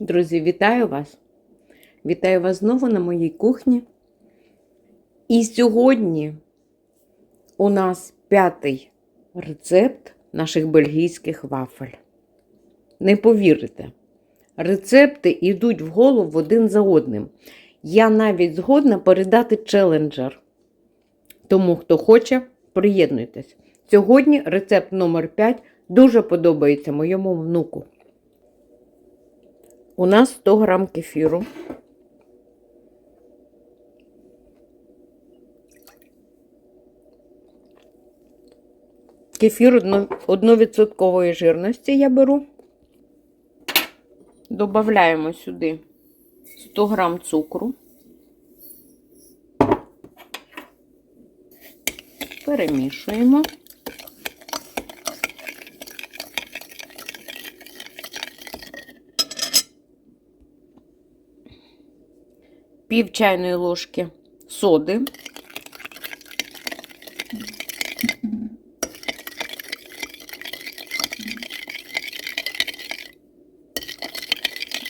Друзі, вітаю вас! Вітаю вас знову на моїй кухні. І сьогодні у нас п'ятий рецепт наших бельгійських вафель. Не повірите, рецепти йдуть в голову один за одним. Я навіть згодна передати челенджер. Тому, хто хоче, приєднуйтесь. Сьогодні рецепт номер 5 дуже подобається моєму внуку. У нас 100 грам кефіру. Кефір 1% жирності я беру. Добавляємо сюди 100 грам цукру. Перемішуємо. Пів чайної ложки соди.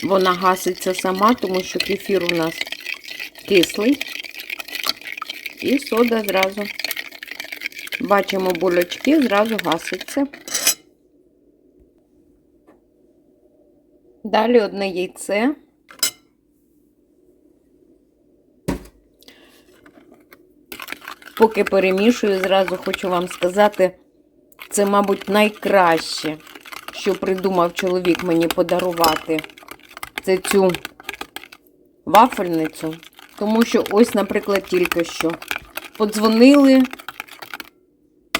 Вона гаситься сама, тому що кефір у нас кислий. І сода зразу, бачимо булочки, зразу гаситься. Далі одне яйце. Поки перемішую, зразу хочу вам сказати, це, мабуть, найкраще, що придумав чоловік мені подарувати. Це цю вафельницю. Тому що ось, наприклад, тільки що подзвонили,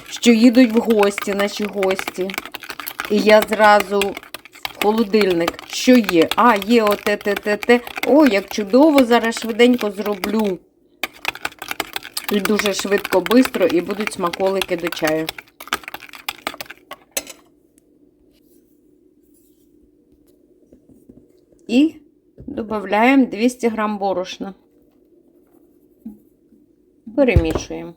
що їдуть в гості, наші гості. І я зразу холодильник, що є? А, є оте, те, те, те. О, як чудово, зараз швиденько зроблю. Дуже швидко, бистро, і будуть смаколики до чаю. І додаємо 200 грам борошна. Перемішуємо.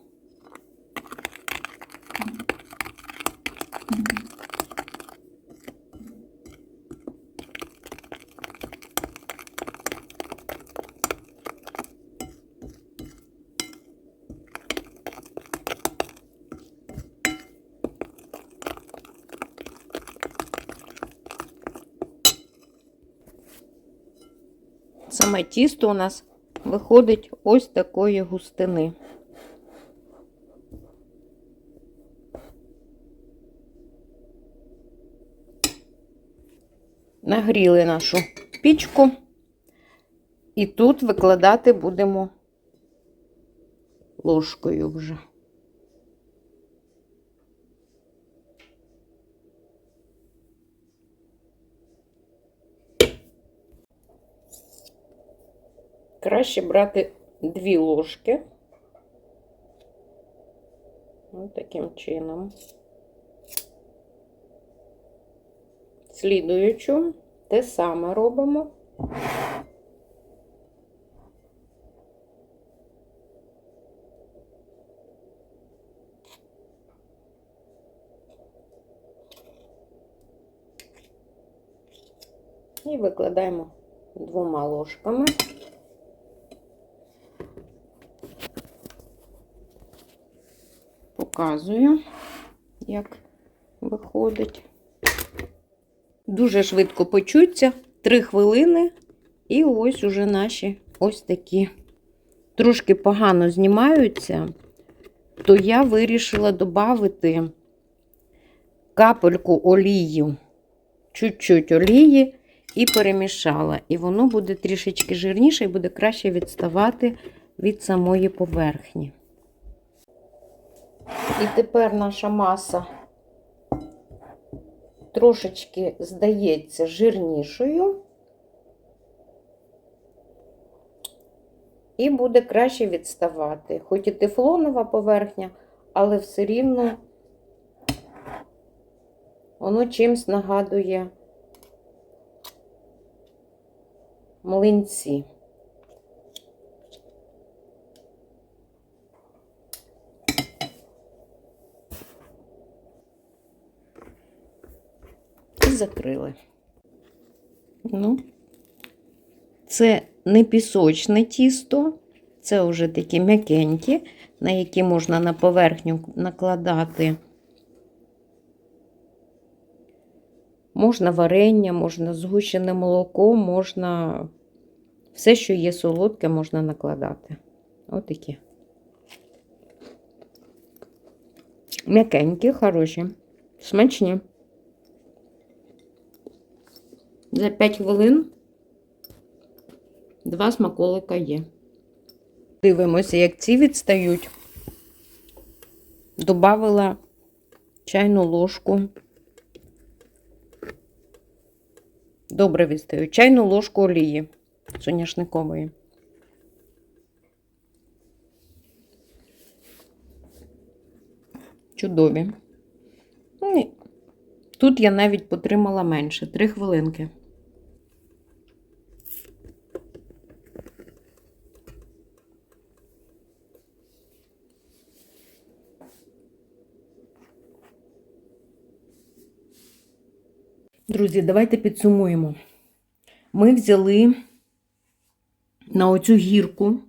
Саме тісто у нас виходить ось такої густини. Нагріли нашу пічку, і тут викладати будемо ложкою вже. Краще брати дві ложки. Ось таким чином. Слідуючу те саме робимо. І викладаємо двома ложками. Показую, як виходить. Дуже швидко почуться, 3 хвилини, і ось уже наші ось такі трошки погано знімаються, то я вирішила додати капельку олію, чуть-чуть олії і перемішала. І воно буде трішечки жирніше і буде краще відставати від самої поверхні. І тепер наша маса трошечки здається жирнішою, і буде краще відставати. Хоч і тефлонова поверхня, але все рівно воно чимсь нагадує млинці. І закрили. Ну, Це не пісочне тісто, це вже такі м'якенькі, на які можна на поверхню накладати. Можна варення, можна згущене молоко, можна все, що є солодке, можна накладати. Отакі. М'якенькі, хороші, смачні. За 5 хвилин два смаколика є. Дивимося, як ці відстають. Добавила чайну ложку. Добре відстають. Чайну ложку олії соняшникової. Чудові. Тут я навіть потримала менше 3 хвилинки. Друзі, давайте підсумуємо. Ми взяли на оцю гірку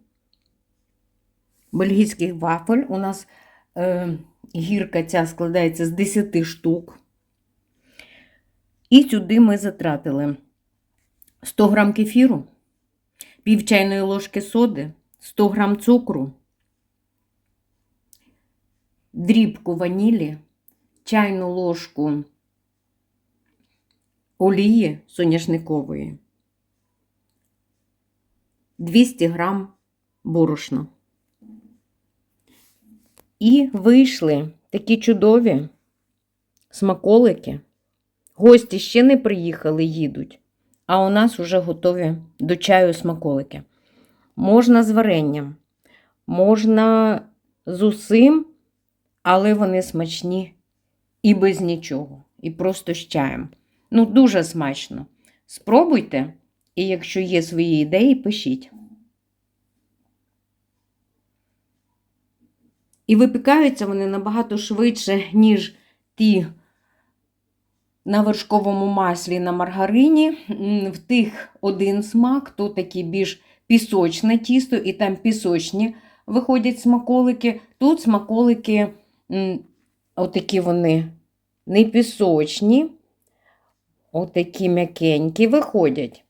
бельгійських вафель. У нас е, гірка ця складається з 10 штук. І сюди ми затратили 100 грам кефіру, пів чайної ложки соди, 100 грам цукру, дрібку ванілі, чайну ложку олії соняшникової, 200 грам борошна. І вийшли такі чудові смаколики. Гості ще не приїхали, їдуть, а у нас вже готові до чаю смаколики. Можна з варенням, можна з усим, але вони смачні і без нічого, і просто з чаєм. Ну, дуже смачно. Спробуйте, і якщо є свої ідеї, пишіть. І випікаються вони набагато швидше, ніж ті на вершковому маслі на маргарині. В тих один смак, то такі більш пісочне тісто, і там пісочні виходять смаколики. Тут смаколики, отакі вони не пісочні, отакі м'якенькі виходять.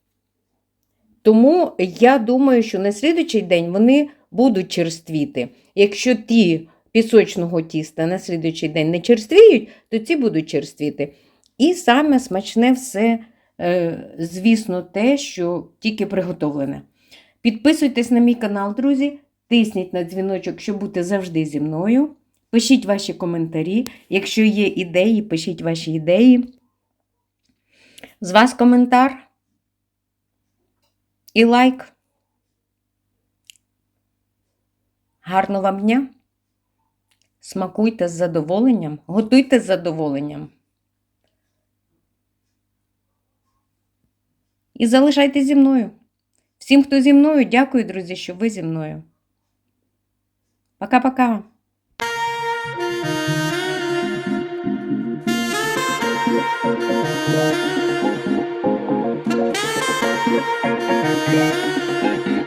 Тому я думаю, що на слідучий день вони будуть черствіти. Якщо ті пісочного тіста на слідучий день не черствіють, то ці будуть черствіти. І саме смачне все, е, звісно, те, що тільки приготовлене. Підписуйтесь на мій канал, друзі, тисніть на дзвіночок, щоб бути завжди зі мною. Пишіть ваші коментарі. Якщо є ідеї, пишіть ваші ідеї. З вас коментар і лайк. Гарного вам дня! Смакуйте з задоволенням, готуйте з задоволенням. І залишайтесь зі мною. Всім, хто зі мною, дякую, друзі, що ви зі мною. Пока-пока. Thank you. Thank you.